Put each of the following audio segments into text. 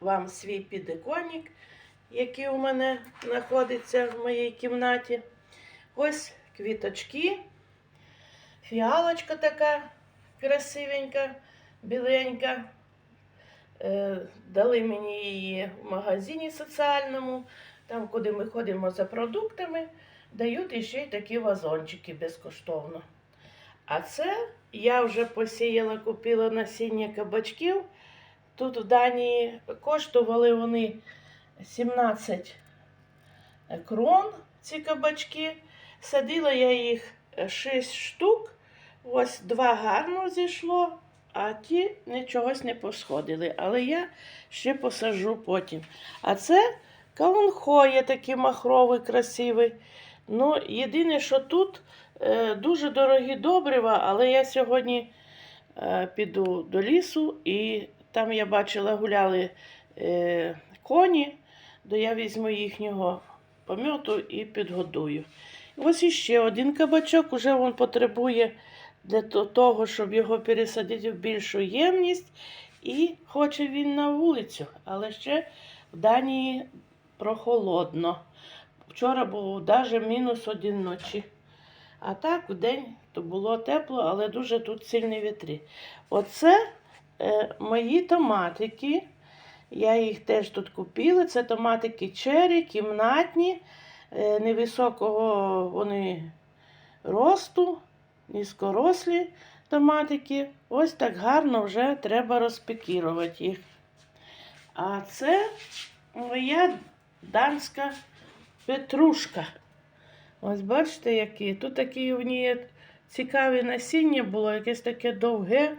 вам свій підиконник, який у мене знаходиться в моїй кімнаті. Ось квіточки, фіалочка така красивенька, біленька. Е, Дали мені її в магазині соціальному, там, куди ми ходимо за продуктами, дають іще й такі вазончики безкоштовно. А це я вже посіяла, купила насіння кабачків. Тут в Данії коштували вони 17 крон, ці кабачки. Садила я їх 6 штук. Ось два гарно зійшло, а ті нічогось не посходили. Але я ще посажу потім. А це каланхоє такий махровий, красивий. Ну, єдине, що тут е, дуже дорогі добрива, але я сьогодні е, піду до лісу і там я бачила, гуляли е, коні, то я візьму їхнього помьоту і підгодую. Ось іще один кабачок, уже він потребує для того, щоб його пересадити в більшу ємність. І хоче він на вулицю, але ще в Данії прохолодно. Вчора було навіть мінус один ночі. А так в день то було тепло, але дуже тут сильні вітри. Оце мої томатики. Я їх теж тут купила. Це томатики чері, кімнатні, е, невисокого вони росту, низькорослі томатики. Ось так гарно вже треба розпікірувати їх. А це моя данська петрушка. Ось бачите, які. Тут такі в ній цікаві насіння було, якесь таке довге.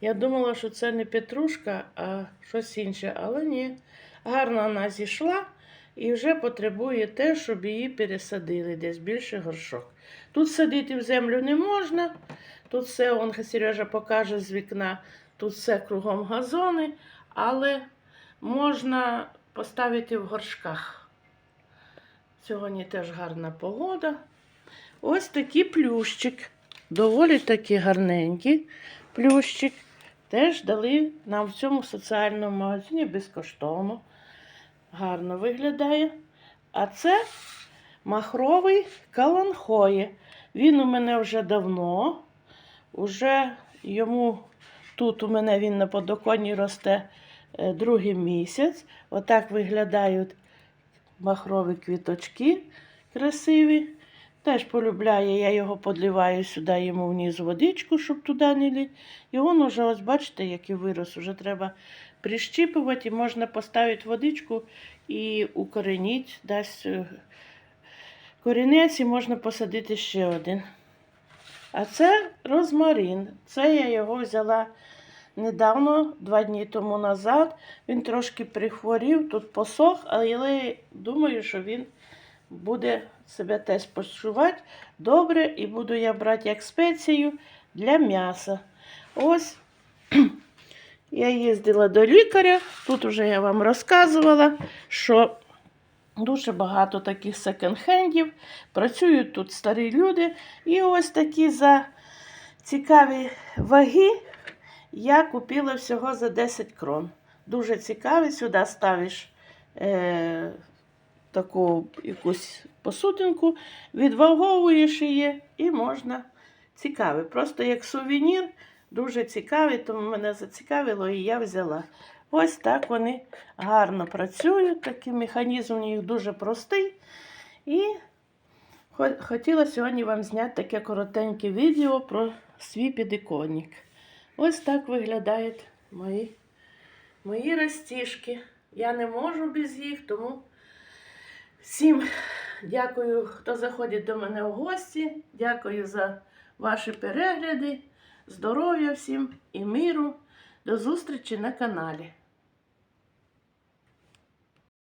Я думала, що це не петрушка, а щось інше. Але ні. Гарно вона зійшла і вже потребує те, щоб її пересадили десь більше горшок. Тут садити в землю не можна. Тут все, он Сережа покаже з вікна, тут все кругом газони, але можна поставити в горшках. Сьогодні теж гарна погода. Ось такий плющик. Доволі таки гарненький плющик. Теж дали нам в цьому соціальному магазині безкоштовно. Гарно виглядає. А це махровий каланхоє. Він у мене вже давно. Уже йому тут у мене він на подоконні росте е, другий місяць. Отак виглядають махрові квіточки красиві. Теж полюбляє, я його подливаю сюди йому вниз водичку, щоб туди не лізь. І він уже, ось бачите, який вирос, уже треба прищіпувати, і можна поставити водичку і укореніть, дасть е, корінець і можна посадити ще один. А це розмарин. Це я його взяла недавно, два дні тому назад. Він трошки прихворів, тут посох, але думаю, що він буде себе теж почувати добре і буду я брати як спецію для м'яса. Ось я їздила до лікаря. Тут вже я вам розказувала, що дуже багато таких секонд-хендів. Працюють тут старі люди. І ось такі за цікаві ваги я купила всього за 10 крон. Дуже цікаві. Сюди ставиш е, таку якусь посудинку, відваговуєш її і можна цікавий. Просто як сувенір, дуже цікавий, тому мене зацікавило і я взяла. Ось так вони гарно працюють. Такий механізм у них дуже простий. І хотіла сьогодні вам зняти таке коротеньке відео про свій підиконник. Ось так виглядають мої, мої ростішки. Я не можу без їх, тому всім дякую, хто заходить до мене в гості. Дякую за ваші перегляди. Здоров'я всім і миру. До зустрічі на каналі.